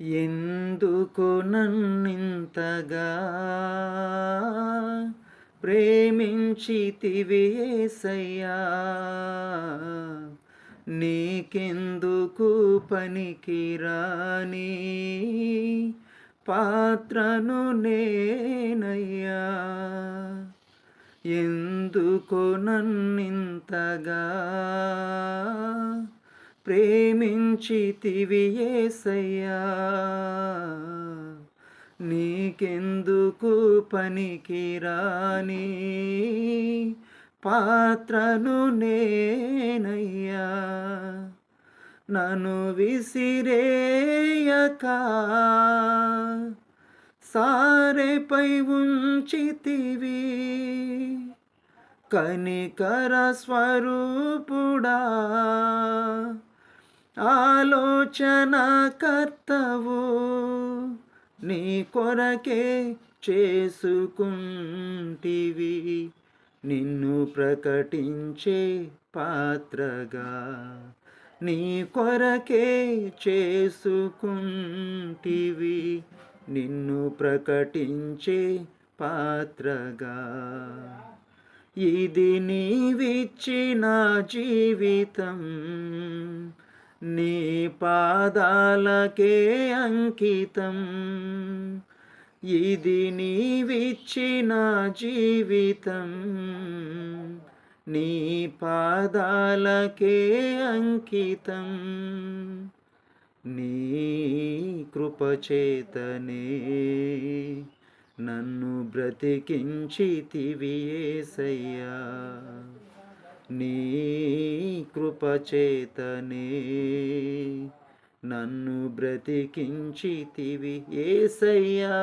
ఎందుకు నన్నింతగా ప్రేమించితివేసయ్యా నీకెందుకు పనికిరాని పాత్రను నేనయ్యా. ఎందుకు నన్నింతగా ప్రేమించితివి ఏసయ్యా. నీకెందుకు పనికిరాని పాత్రను నేనయ్యా. నన్ను విసిరేయక సారెపై ఉంచితివి. కనికర స్వరూపుడా. ఆలోచన కర్తవు నీ కొరకే చేసుకుంటివి. నిన్ను ప్రకటించే పాత్రగా నీ కొరకే చేసుకుంటివి. నిన్ను ప్రకటించే పాత్రగా ఇది నీవిచ్చిన జీవితం. నీ పాదాలకే అంకితం. ఇది నీవిచ్చిన జీవితం. నీ పాదాలకే అంకితం. నీ కృపచేతనే నన్ను బ్రతికించితివి యేసయ్యా నీ కృపచేతనే నన్ను బ్రతికించితివి ఏసయ్యా.